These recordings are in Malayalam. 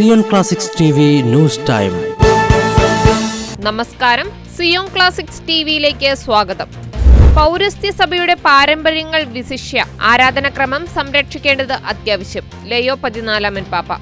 Zion Classics T V news time. നമസ്കാരം. സിയോൺ ക്ലാസിക്സ് ടിവിയിലേക്ക് സ്വാഗതം. പൗരസ്ത്യ സഭയുടെ പാരമ്പര്യങ്ങൾ വിശിഷ്യ ആരാധനക്രമം സംരക്ഷിക്കേണ്ടത് അത്യാവശ്യം. ലയോ പതിനാലാമൻ പാപ്പ.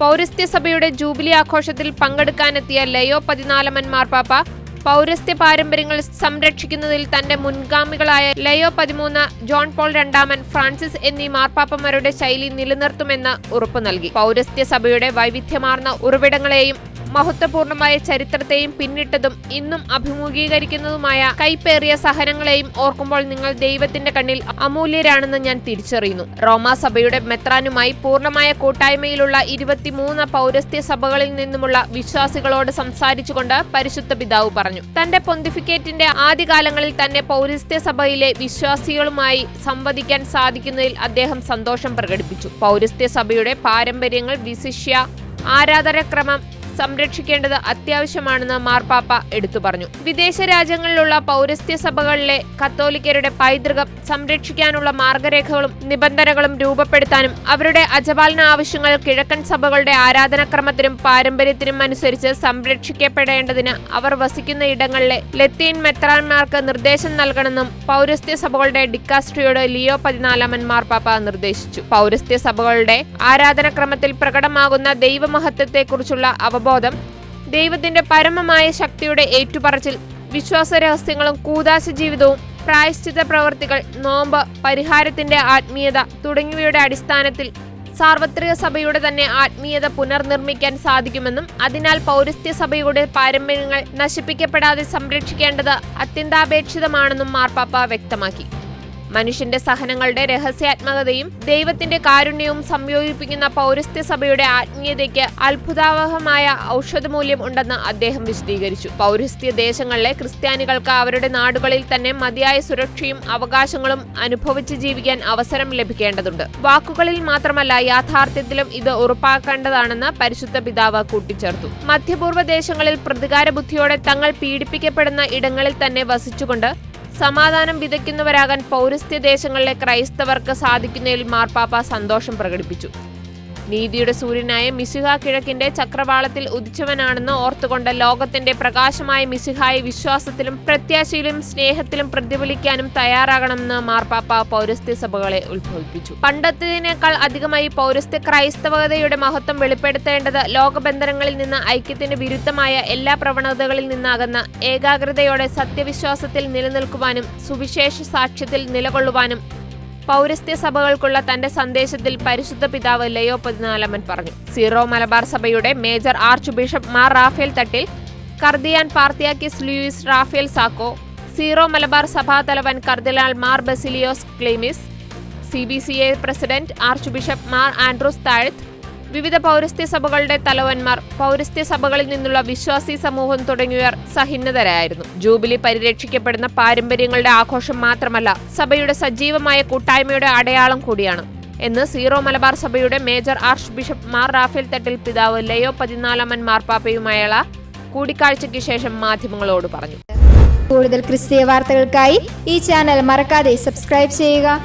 പൗരസ്ത്യ സഭയുടെ ജൂബിലി ആഘോഷത്തിൽ പങ്കെടുക്കാനെത്തിയ ലയോ പതിനാലാമൻ മാർപ്പാപ്പ പൗരസ്ത്യ പാരമ്പര്യങ്ങൾ സംരക്ഷിക്കുന്നതിൽ തന്റെ മുൻഗാമികളായ ലയോ പതിമൂന്ന് ജോൺ പോൾ രണ്ടാമൻ ഫ്രാൻസിസ് എന്നീ മാർപ്പാപ്പമാരുടെ ശൈലി നിലനിർത്തുമെന്ന് ഉറപ്പു നൽകി. പൗരസ്ത്യ സഭയുടെ വൈവിധ്യമാർന്ന ഉറവിടങ്ങളെയും മഹത്വപൂർണമായ ചരിത്രത്തെയും പിന്നിട്ടതും ഇന്നും അഭിമുഖീകരിക്കുന്നതുമായ കൈപ്പേറിയ സഹനങ്ങളെയും ഓർക്കുമ്പോൾ നിങ്ങൾ ദൈവത്തിന്റെ കണ്ണിൽ അമൂല്യരാണെന്ന് ഞാൻ തിരിച്ചറിയുന്നു. റോമാ സഭയുടെ മെത്രാനുമായി പൂർണമായ കൂട്ടായ്മയിലുള്ള ഇരുപത്തിമൂന്ന് പൗരസ്ത്യ സഭകളിൽ നിന്നുമുള്ള വിശ്വാസികളോട് സംസാരിച്ചുകൊണ്ട് പരിശുദ്ധ പിതാവ് പറഞ്ഞു. തന്റെ പൊന്തിഫിക്കേറ്റിന്റെ ആദ്യകാലങ്ങളിൽ തന്നെ പൗരസ്ത്യ സഭയിലെ വിശ്വാസികളുമായി സംവദിക്കാൻ സാധിക്കുന്നതിൽ അദ്ദേഹം സന്തോഷം പ്രകടിപ്പിച്ചു. പൗരസ്ത്യ സഭയുടെ പാരമ്പര്യങ്ങൾ വിശിഷ്യ ആരാധനക്രമം സംരക്ഷിക്കേണ്ടത് അത്യാവശ്യമാണെന്ന് മാർപ്പാപ്പ എടുത്തു പറഞ്ഞു. വിദേശ രാജ്യങ്ങളിലുള്ള പൗരസ്ത്യ സഭകളിലെ കത്തോലിക്കരുടെ പൈതൃകം സംരക്ഷിക്കാനുള്ള മാർഗരേഖകളും നിബന്ധനകളും രൂപപ്പെടുത്താനും അവരുടെ അജപാലന ആവശ്യങ്ങൾ കിഴക്കൻ സഭകളുടെ ആരാധനാക്രമത്തിനും പാരമ്പര്യത്തിനും അനുസരിച്ച് സംരക്ഷിക്കപ്പെടേണ്ടതിന് അവർ വസിക്കുന്ന ഇടങ്ങളിലെ ലത്തീൻ മെത്രാൻമാർക്ക് നിർദ്ദേശം നൽകണമെന്നും പൗരസ്ത്യ സഭകളുടെ ഡിക്കാസ്ട്രിയോട് ലിയോ പതിനാലാമൻ മാർപ്പാപ്പ നിർദ്ദേശിച്ചു. പൗരസ്ത്യ സഭകളുടെ ആരാധനാക്രമത്തിൽ പ്രകടമാകുന്ന ദൈവമഹത്വത്തെക്കുറിച്ചുള്ള അവബോധം ദൈവത്തിന്റെ പരമമായ ശക്തിയുടെ ഏറ്റുപറച്ചിൽ വിശ്വാസ രഹസ്യങ്ങളും കൂതാശ ജീവിതവും പ്രായശ്ചിത പ്രവർത്തികൾ നോമ്പ് പരിഹാരത്തിന്റെ ആത്മീയത തുടങ്ങിയവയുടെ അടിസ്ഥാനത്തിൽ സാർവത്രിക സഭയുടെ തന്നെ ആത്മീയത പുനർനിർമ്മിക്കാൻ സാധിക്കുമെന്നും അതിനാൽ പൗരസ്ത്യ സഭയുടെ പാരമ്പര്യങ്ങൾ നശിപ്പിക്കപ്പെടാതെ സംരക്ഷിക്കേണ്ടത് അത്യന്താപേക്ഷിതമാണെന്നും മാർപ്പാപ്പ വ്യക്തമാക്കി. മനുഷ്യന്റെ സഹനങ്ങളുടെ രഹസ്യാത്മകതയും ദൈവത്തിന്റെ കാരുണ്യവും സംയോജിപ്പിക്കുന്ന പൗരസ്ത്യ സഭയുടെ ആത്മീയതയ്ക്ക് അത്ഭുതാവഹമായ ഔഷധമൂല്യം ഉണ്ടെന്ന് അദ്ദേഹം വിശദീകരിച്ചു. പൗരസ്ത്യ ദേശങ്ങളിലെ ക്രിസ്ത്യാനികൾക്ക് അവരുടെ നാടുകളിൽ തന്നെ മതിയായ സുരക്ഷയും അവകാശങ്ങളും അനുഭവിച്ച് ജീവിക്കാൻ അവസരം ലഭിക്കേണ്ടതുണ്ട്. വാക്കുകളിൽ മാത്രമല്ല യാഥാർത്ഥ്യത്തിലും ഇത് ഉറപ്പാക്കേണ്ടതാണെന്ന് പരിശുദ്ധ പിതാവ് കൂട്ടിച്ചേർത്തു. മധ്യപൂർവ ദേശങ്ങളിൽ പ്രതികാര ബുദ്ധിയോടെ തങ്ങൾ പീഡിപ്പിക്കപ്പെടുന്ന ഇടങ്ങളിൽ തന്നെ വസിച്ചുകൊണ്ട് സമാധാനം വിതയ്ക്കുന്നവരാകാൻ പൗരസ്ത്യ ദേശങ്ങളിലെ ക്രൈസ്തവർക്ക് സാധിക്കുന്നതിൽ മാർപ്പാപ്പ സന്തോഷം പ്രകടിപ്പിച്ചു നീതിയുടെ സൂര്യനായ മിശിഹ കിഴക്കിന്റെ ചക്രവാളത്തിൽ ഉദിച്ചവനാണെന്ന് ഓർത്തുകൊണ്ട് ലോകത്തിന്റെ പ്രകാശമായ മിസിഹായെ വിശ്വാസത്തിലും പ്രത്യാശയിലും സ്നേഹത്തിലും പ്രതിഫലിക്കാനും തയ്യാറാകണമെന്ന് മാർപ്പാപ്പ പൗരസ്ത്യ സഭകളെ ഉത്ഭവിപ്പിച്ചു. പണ്ടത്തേക്കാൾ അധികമായി പൗരസ്ത്യ ക്രൈസ്തവതയുടെ മഹത്വം വെളിപ്പെടുത്തേണ്ടത് ലോകബന്ധനങ്ങളിൽ നിന്ന് ഐക്യത്തിന് വിരുദ്ധമായ എല്ലാ പ്രവണതകളിൽ നിന്നാകുന്ന ഏകാഗ്രതയോടെ സത്യവിശ്വാസത്തിൽ നിലനിൽക്കുവാനും സുവിശേഷ സാക്ഷ്യത്തിൽ നിലകൊള്ളുവാനും പൗരസ്ത്യ സഭകൾക്കുള്ള തന്റെ സന്ദേശത്തിൽ പരിശുദ്ധ പിതാവ് ലയോ പതിനാലമൻ പറഞ്ഞു. സീറോ മലബാർ സഭയുടെ major archbishop Mar Rafale Thattil കർദിയാൻ പാർത്തിയാക്കിസ് Louis Raphael Sako Syro Malabar സഭാതലവൻ കർദിലാൽ Mar Baselios Cleemis C B C A president archbishop Mar Andrews Thazhath വിവിധ പൗരസ്ത്യ സഭകളുടെ തലവന്മാർ പൗരസ്ത്യ സഭകളിൽ നിന്നുള്ള വിശ്വാസി സമൂഹം തുടങ്ങിയവർ സഹിന്നതരായിരുന്നു. ജൂബിലി പരിരക്ഷിക്കപ്പെടുന്ന പാരമ്പര്യങ്ങളുടെ ആഘോഷം മാത്രമല്ല സഭയുടെ സജീവമായ കൂട്ടായ്മയുടെ അടയാളം കൂടിയാണ്. എന്ന് സീറോ മലബാർ സഭയുടെ major archbishop Mar Raphael Thattil പിതാവ് ലയോ പതിനാലാമൻ മാർപ്പാപ്പയുമായുള്ള കൂടിക്കാഴ്ചയ്ക്ക് ശേഷം മാധ്യമങ്ങളോട് പറഞ്ഞു. കൂടുതൽ ക്രിസ്തീയ വാർത്തകൾക്കായി ഈ ചാനൽ മറക്കാതെ സബ്സ്ക്രൈബ് ചെയ്യുക.